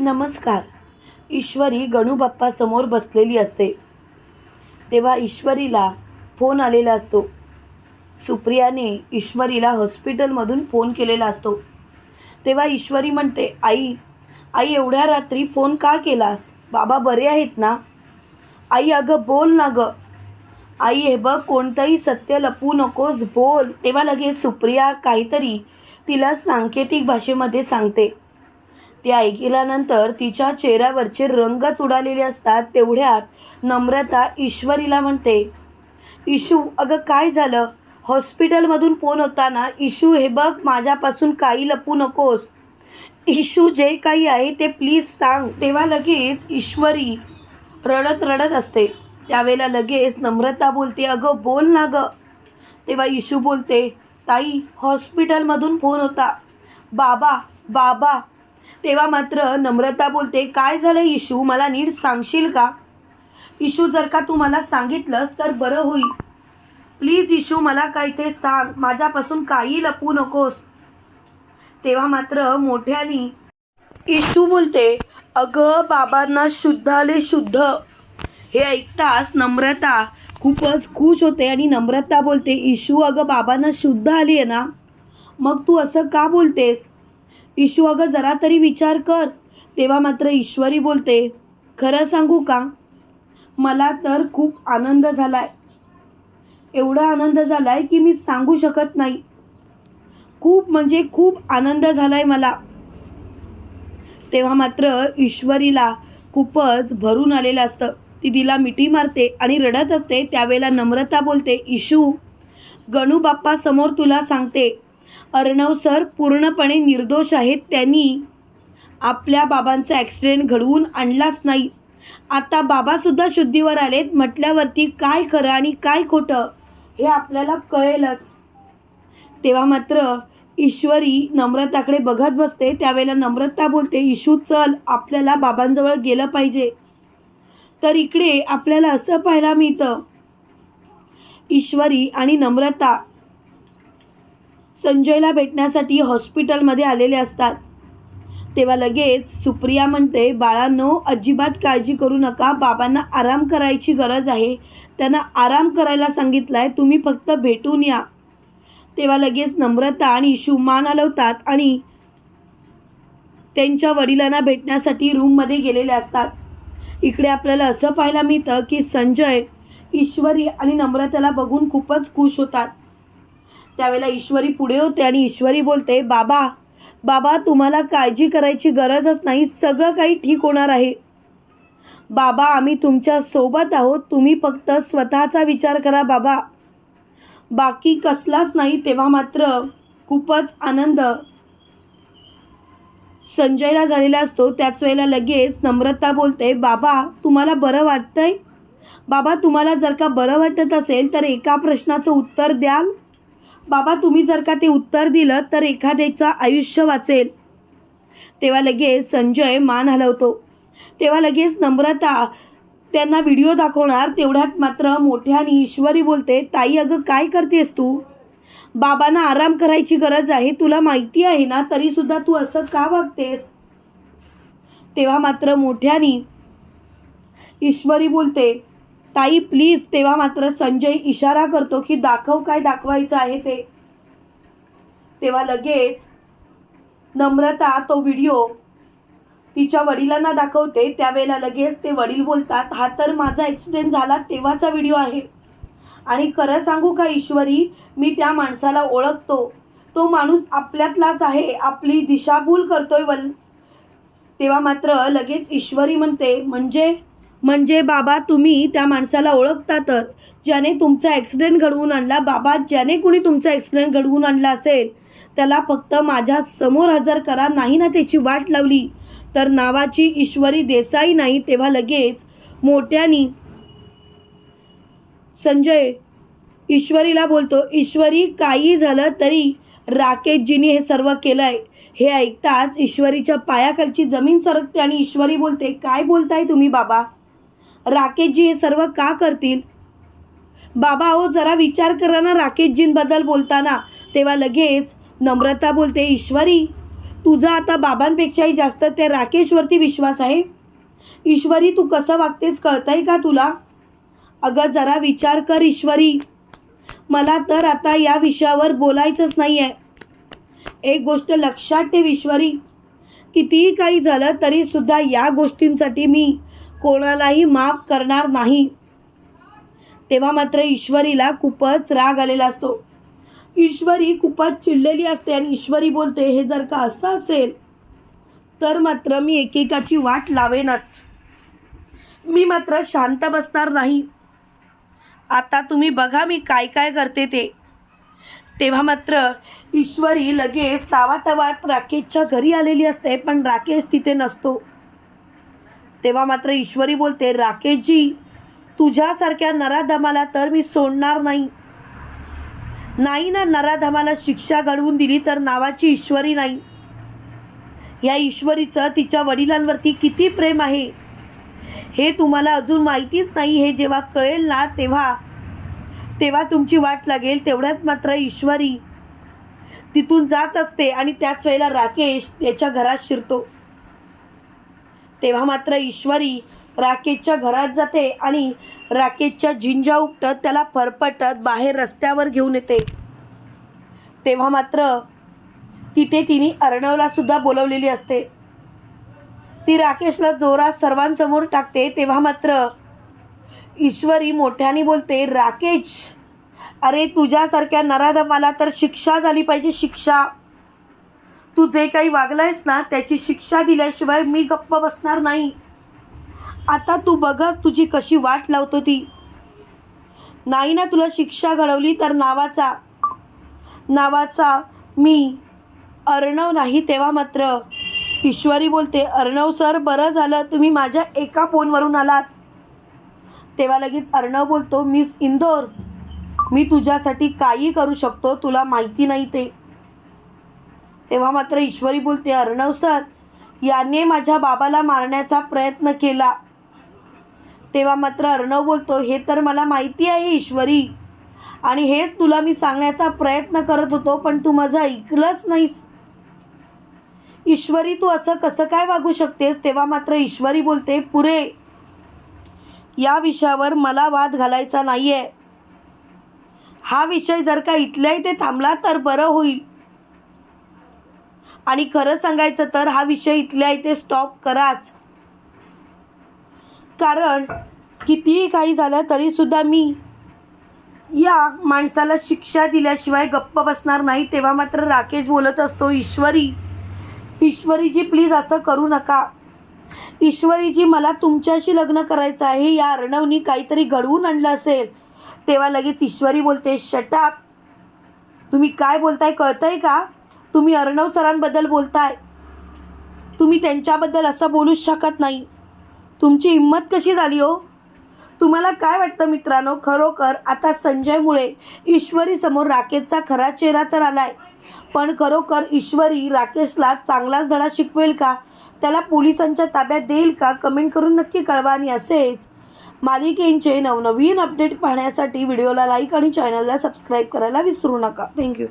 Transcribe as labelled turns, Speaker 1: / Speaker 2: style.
Speaker 1: नमस्कार. ईश्वरी गणूबाप्पासमोर बसलेली असते. तेव्हा ईश्वरीला फोन आलेला असतो. सुप्रियाने ईश्वरीला हॉस्पिटलमधून फोन केलेला असतो. तेव्हा ईश्वरी म्हणते आई आई एवढ्या रात्री फोन का केलास? बाबा बरे आहेत ना? आई अगं बोल ना गं. आई हे बघ कोणतंही सत्य लपवू नकोस बोल. तेव्हा लगेच सुप्रिया काहीतरी तिला सांकेतिक भाषेमध्ये सांगते. ते ऐकल्यानंतर तिच्या चेहऱ्यावरचे रंगच उडालेले असतात तेवढ्यात नम्रता ईश्वरीला म्हणते इशू अगं काय झालं? हॉस्पिटलमधून फोन होता ना इशू हे बघ माझ्यापासून काही लपू नकोस. इशू जे काही आहे ते प्लीज सांग. तेव्हा लगेच ईश्वरी रडत रडत असते. त्यावेळेला लगेच नम्रता बोलते अगं बोल ना गं. तेव्हा इशू बोलते ताई हॉस्पिटलमधून फोन होता. बाबा बाबा तेव्हा मात्र नम्रता बोलते काय झालं इशू? मला नीट सांगशील का? इशू जर का तू मला सांगितलंस तर बरं होईल. प्लीज इशू मला काय ते सांग. माझ्यापासून काही लपवू नकोस. तेव्हा मात्र मोठ्यानी इशू बोलते अगं बाबांना शुद्ध आले शुद्ध. हे ऐकताच नम्रता खूपच खुश होते आणि नम्रता बोलते इशू अगं बाबांना शुद्ध आली आहे ना? मग तू असं का बोलतेस? इशू अगं जरा तरी विचार कर. तेव्हा मात्र ईश्वरी बोलते खरं सांगू का? मला तर खूप आनंद झाला आहे एवढा आनंद झाला आहे की मी सांगू शकत नाही. खूप म्हणजे खूप आनंद झाला आहे मला. तेव्हा मात्र ईश्वरीला खूपच भरून आलेलं असतं. ती तिला मिठी मारते आणि रडत असते. त्यावेळेला नम्रता बोलते इशू गणू बाप्पासमोर तुला सांगते अर्णव सर पूर्णपणे निर्दोष आहेत. त्यांनी आपल्या बाबांचा ॲक्सिडेंट घडवून आणलाच नाही. आता बाबासुद्धा शुद्धीवर आलेत. म्हटल्यावरती काय खरं आणि काय खोटं हे आपल्याला कळेलच. तेव्हा मात्र ईश्वरी नम्रताकडे बघत बसते. त्यावेळेला नम्रता बोलते इशू चल आपल्याला बाबांजवळ गेलं पाहिजे. तर इकडे आपल्याला असं पाहायला मिळतं. ईश्वरी आणि नम्रता संजयला भेटण्यासाठी हॉस्पिटलमध्ये आलेले असतात. तेव्हा लगेच सुप्रिया म्हणते बाळांनो अजिबात काळजी करू नका. बाबांना आराम करायची गरज आहे. त्यांना आराम करायला सांगितलं आहे तुम्ही फक्त भेटून या. तेव्हा लगेच नम्रता आणि इशू मान हलवतात आणि त्यांच्या वडिलांना भेटण्यासाठी रूममध्ये गेलेले असतात. इकडे आपल्याला असं पाहायला मिळतं की संजय ईश्वरी आणि नम्रताला बघून खूपच खुश होतात. त्यावेळेला ईश्वरी पुढे होते आणि ईश्वरी बोलते बाबा बाबा तुम्हाला काळजी करायची गरजच नाही सगळं काही ठीक होणार आहे. बाबा आम्ही तुमच्यासोबत आहोत तुम्ही फक्त स्वतःचा विचार करा बाबा. बाकी कसलाच नाही तेव्हा मात्र खूपच आनंद. संजयला झालेला असतो त्याच वेळेला लगेच नम्रता बोलते बाबा तुम्हाला बरं वाटतंय? बाबा तुम्हाला जर का बरं वाटत असेल तर एका प्रश्नाचं उत्तर द्याल. बाबा तुम्ही जर का ते उत्तर दिलं तर एखाद्याचं आयुष्य वाचेल. तेव्हा लगेच संजय मान हलवतो. तेव्हा लगेच नम्रता त्यांना व्हिडिओ दाखवणार तेवढ्यात मात्र मोठ्याने ईश्वरी बोलते ताई अगं काय करतेस तू? बाबांना आराम करायची गरज आहे तुला माहिती आहे ना तरीसुद्धा तू असं का वागतेस? तेव्हा मात्र मोठ्याने ईश्वरी बोलते ताई प्लीज तेव्हा मात्र संजय इशारा करतो की दाखव काय दाखवायचं आहे ते. तेव्हा लगेच नम्रता तो व्हिडिओ तिच्या वडिलांना दाखवते. त्यावेळेला लगेच ते वडील बोलतात हा तर माझा ॲक्सिडेंट झाला तेव्हाचा व्हिडिओ आहे. आणि खरं सांगू का ईश्वरी मी त्या माणसाला ओळखतो. तो माणूस आपल्यातलाच आहे आपली दिशाभूल करतोय वल. तेव्हा मात्र लगेच ईश्वरी म्हणते म्हणजे म्हणजे बाबा तुम्ही त्या माणसाला ओळखता तर ज्याने तुमचा ॲक्सिडेंट घडवून आणला बाबा ज्याने कुणी तुमचा ॲक्सिडेंट घडवून आणला असेल त्याला फक्त माझ्यासमोर हजर करा नाही ना त्याची वाट लावली. तर नावाची ईश्वरी देसाई नाही तेव्हा लगेच मोठ्यानी संजय ईश्वरीला बोलतो ईश्वरी काही झालं तरी राकेशजीने हे सर्व केलं आहे हे ऐकताच ईश्वरीच्या पायाखालची जमीन सरकते आणि ईश्वरी बोलते काय बोलताय तुम्ही बाबा? राकेशजी हे सर्व का करतील? बाबा हो जरा विचार करा ना राकेशजींबद्दल बोलताना. तेव्हा लगेच नम्रता बोलते ईश्वरी तुझा आता बाबांपेक्षाही जास्त त्या राकेशवरती विश्वास आहे? ईश्वरी तू कसं वागतेस कळतंय का तुला? अगं जरा विचार कर ईश्वरी. मला तर आता या विषयावर बोलायचंच नाही आहे एक गोष्ट लक्षात ठेव ईश्वरी. कितीही काही झालं तरीसुद्धा या गोष्टींसाठी मी कोणालाही माफ करणार नाही. तेव्हा मात्र ईश्वरीला खूपच राग आलेला असतो. ईश्वरी खूपच चिडलेली असते आणि ईश्वरी बोलते हे जर का असं असेल तर मात्र मी एकेकाची वाट लावेनच. मी मात्र शांत बसणार नाही. आता तुम्ही बघा मी काय काय करते ते. तेव्हा मात्र ईश्वरी लगेच तावातावात राकेशच्या घरी आलेली असते पण राकेश तिथे नसतो. तेव्हा मात्र ईश्वरी बोलते राकेशजी तुझ्यासारख्या नराधमाला तर मी सोडणार नाही. नाही ना नराधमाला शिक्षा घडवून दिली तर नावाची ईश्वरी नाही. या ईश्वरीचं तिच्या वडिलांवरती किती प्रेम आहे? हे तुम्हाला अजून माहितीच नाही हे जेव्हा कळेल ना तेव्हा तेव्हा तुमची वाट लागेल तेवढ्यात मात्र ईश्वरी तिथून जात असते आणि त्याच वेळेला राकेश त्याच्या घरात शिरतो. तेव्हा मात्र ईश्वरी राकेशच्या घरात जाते आणि राकेशच्या झिंजा उपटत त्याला फरफटत बाहेर रस्त्यावर घेऊन येते. तेव्हा मात्र तिथे तिने अर्णवला सुद्धा बोलवलेली असते. ती राकेशला जोरात सर्वांसमोर टाकते तेव्हा मात्र ईश्वरी मोठ्याने बोलते राकेश अरे तुझ्यासारख्या नराधमाला तर शिक्षा झाली पाहिजे शिक्षा. तू जे काही वागलायस ना त्याची शिक्षा दिल्याशिवाय मी गप्प बसणार नाही. आता तू बघच तुझी कशी वाट लावतो ती. नाही ना तुला शिक्षा घडवली तर नावाचा. नावाचा मी अर्णव नाही तेव्हा मात्र. ईश्वरी बोलते अर्णव सर बरं झालं तुम्ही माझ्या एका फोनवरून आलात. तेव्हा लगेच अर्णव बोलतो मिस इंदोर मी तुझ्यासाठी काही करू शकतो तुला माहिती नाही ते. तेव्हा मात्र ईश्वरी बोलते अर्णव सर याने माझ्या बाबाला मारण्याचा प्रयत्न केला. तेव्हा मात्र अर्णव बोलतो हे तर मला माहिती आहे ईश्वरी आणि हेच तुला मी सांगण्याचा प्रयत्न करत होतो पण तू माझं ऐकलंच नाहीस. ईश्वरी तू असं कसं काय वागू शकतेस? तेव्हा मात्र ईश्वरी बोलते पुरे या विषयावर मला वाद घालायचा नाही आहे हा विषय जर का इथल्या इथे थांबला तर बरं होईल. आणि खरं सांगायचं तर हा विषय इथल्या इथे स्टॉप कराच. कारण कितीही काही झालं तरीसुद्धा मी या माणसाला शिक्षा दिल्याशिवाय गप्प बसणार नाही तेव्हा मात्र राकेश बोलत असतो ईश्वरी ईश्वरीजी प्लीज असं करू नका. ईश्वरीजी मला तुमच्याशी लग्न करायचं आहे या अर्णवनी काहीतरी घडवून आणलं असेल. तेव्हा लगेच ईश्वरी बोलते शटाप तुम्ही काय बोलताय कळतंय का? तुम्ही अर्णव सरांबद्दल बोलताय. तुम्ही त्यांच्याबद्दल असं बोलूच शकत नाही. तुमची हिंमत कशी झाली हो? तुम्हाला काय वाटतं मित्रांनो? खरोखर आता संजयमुळे ईश्वरीसमोर राकेशचा खरा चेहरा तर आलाय. पण खरोखर ईश्वरी राकेशला चांगलाच धडा शिकवेल का? त्याला पोलिसांच्या ताब्यात देईल का? कमेंट करून नक्की कळवा आणि असेच मालिकेंचे नवनवीन अपडेट पाहण्यासाठी व्हिडिओला लाईक आणि चॅनलला सबस्क्राईब करायला विसरू नका. थँक्यू.